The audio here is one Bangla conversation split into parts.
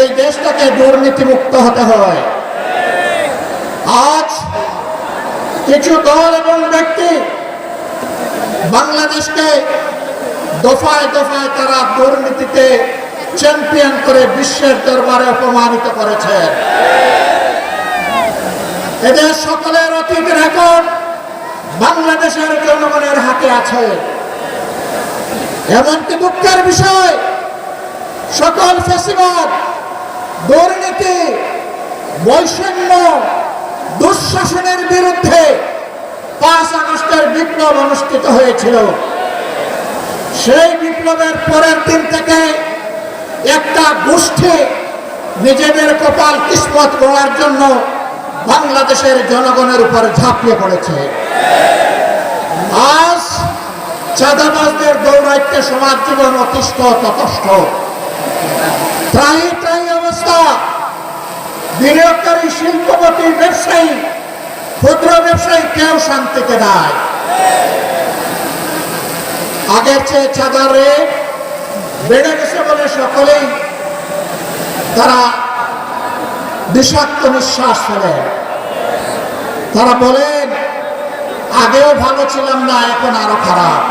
এই দেশটাকে দুর্নীতিমুক্ত হতে হয় আজ কিছু দল এবং ব্যক্তি বাংলাদেশকে দফায় দফায় তারা দুর্নীতিতে চ্যাম্পিয়ন করে বিশ্বের দরবারে অপমানিত করেছে। এদের সকলের অতীত রেকর্ড বাংলাদেশের জনগণের হাতে আছে। এমনকি দুঃখের বিষয়, সকল ফেসিবাদ দুর্নীতি, বৈষম্য, দুঃশাসনের বিরুদ্ধে পাঁচ আগস্টের বিপ্লব অনুষ্ঠিত হয়েছিল। সেই বিপ্লবের পরের দিন থেকে একটা গোষ্ঠী নিজেদের কপাল কিসমত করার জন্য বাংলাদেশের জনগণের উপর ঝাঁপিয়ে পড়েছে। আজ চাঁদাবাজদের দৌড়াইতে সমাজ জীবন অতিষ্ঠ ততষ্ঠ ত্রাহি বিনিয়োগকারী শিল্পপতি, ব্যবসায়ী, ক্ষুদ্র ব্যবসায়ী কেউ শান্তিতে নাই। আগের চেয়ে চাঁদার রেট বেড়ে গেছে বলে সকলেই তারা বিষাক্ত নিঃশ্বাস ফেলেন তারা বলেন, আগেও ভালো ছিলাম না, এখন আরও খারাপ।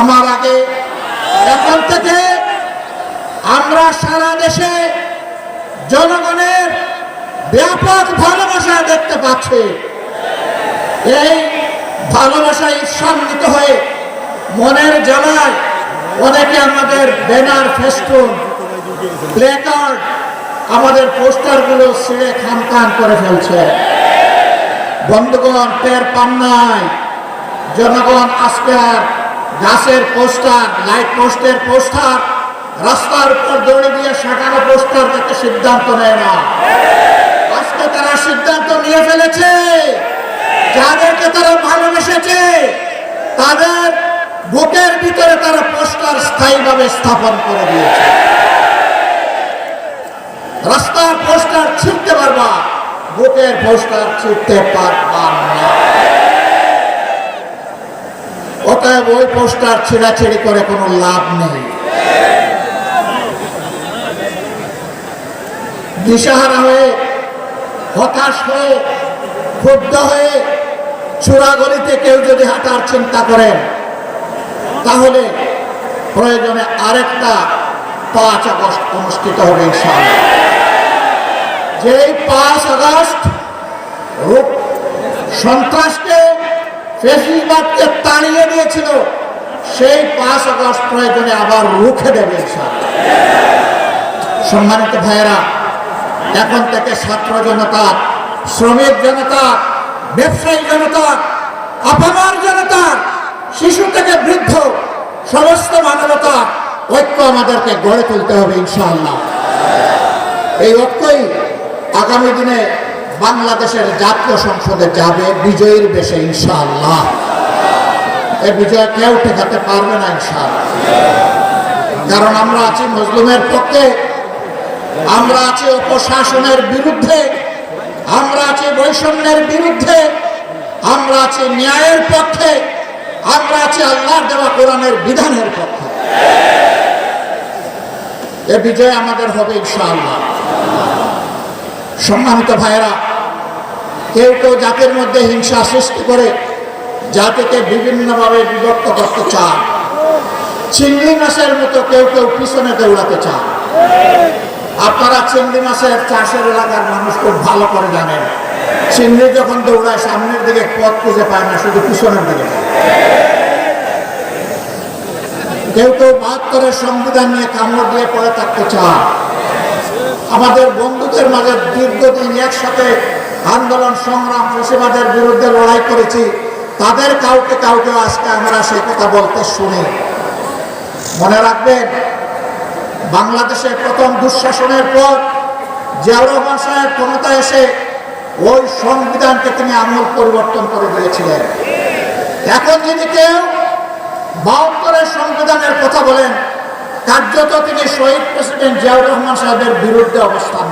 আমার আগে এখন থেকে আমরা সারা দেশে জনগণের ব্যাপক ভালোবাসা দেখতে পাচ্ছি। এই ভালোবাসায় ঈর্ষান্বিত হয়ে মনের জ্বালায় অনেকে আমাদের ব্যানার ফেস্টুন প্লেকার্ড, আমাদের পোস্টারগুলো ছিঁড়ে খান করে ফেলছে। বন্ধুগণ, টের পান নাই। জনগণ আজকে আর গাছের পোস্টার, লাইট পোস্টের পোস্টার রাস্তার উপর দৌড়ে দিয়ে সাজানো পোস্টার দেখে সিদ্ধান্ত নেয় না। আজকে তারা সিদ্ধান্ত নিয়ে ফেলেছে। যাদেরকে তারা ভালোবেসেছে, তাদের বুকের ভিতরে তারা পোস্টার স্থায়ীভাবে স্থাপন করে দিয়েছে। রাস্তার পোস্টার ছিঁড়তে পারবা, বুকের পোস্টার ছিঁড়তে পারবা না। অতএব ওই পোস্টার ছিঁড়াছিড়ি করে কোনো লাভ নেই। দিশাহারা হয়ে, হতাশ হয়ে, ক্ষুব্ধ হয়ে চূড়াগলিতে কেউ যদি হাঁটার চিন্তা করেন, তাহলে প্রয়োজনে আরেকটা পাঁচ আগস্ট অনুষ্ঠিত হবে যেই পাঁচ আগস্ট সন্ত্রাসকে, ফেসিবাদকে তাড়িয়ে দিয়েছিল, সেই পাঁচ আগস্ট প্রয়োজনে আবার রুখে দেবে সম্মানিত ভাইয়েরা এখন থেকে ছাত্র জনতা, শ্রমিক জনতা, ব্যবসায়ী জনতা, আপামার জনতা, শিশু থেকে বৃদ্ধ, সমস্ত মানবতা, ঐক্য আমাদেরকে গড়ে তুলতে হবে ইনশাআল্লাহ। এই ঐক্যই আগামী দিনে বাংলাদেশের জাতীয় সংসদে যাবে বিজয়ীর বেশে ইনশাআল্লাহ। এই বিজয় কেউ ঠেকাতে পারবে না ইনশাআল্লাহ। কারণ আমরা আছি মজলুমের পক্ষে। আমরা আছি অপশাসনের বিরুদ্ধে, আমরা আছি বৈষম্যের বিরুদ্ধে, আমরা আছি ন্যায়ের পক্ষে, আমরা আছি আল্লাহর দেওয়া কোরআনের বিধানের পক্ষে। এ বিজয় আমাদের হবে ইনশাআল্লাহ। সম্মানিত ভাইয়েরা, কেউ কেউ জাতির মধ্যে হিংসা সৃষ্টি করে, জাতিকে বিভিন্নভাবে বিভক্ত করতে চান চিংড়ি মাছের মতো কেউ কেউ পিছনে দৌড়াতে চান আপনারা চিংড়ি মাছের চাষের এলাকার মানুষ খুব ভালো করে জানেন। চিংড়ি যখন দৌড়ায় সামনের দিকে পথ খুঁজে পায় না, শুধু পিছনের দিকে। কেউ কেউ বাহাত্তরের সংবিধান নিয়ে কামড় দিয়ে পড়ে থাকতে চান আমাদের বন্ধুদের মাঝে দীর্ঘদিন একসাথে আন্দোলন, সংগ্রাম ফসিবাদের বিরুদ্ধে লড়াই করেছি। তাদের কাউকে কাউকে আজকে আমরা সে কথা বলতে শুনি। মনে রাখবেন বাংলাদেশে প্রথম দুঃশাসনের পর জিয়াউর রহমান সাহেব ক্ষমতা এসে ওই সংবিধানকে তিনি আমল পরিবর্তন করে দিয়েছিলেন। এখন যদি কেউ বাহাত্তরের সংবিধানের কথা বলেন কার্যত তিনি শহীদ প্রেসিডেন্ট জিয়াউর রহমান সাহেবের বিরুদ্ধে অবস্থান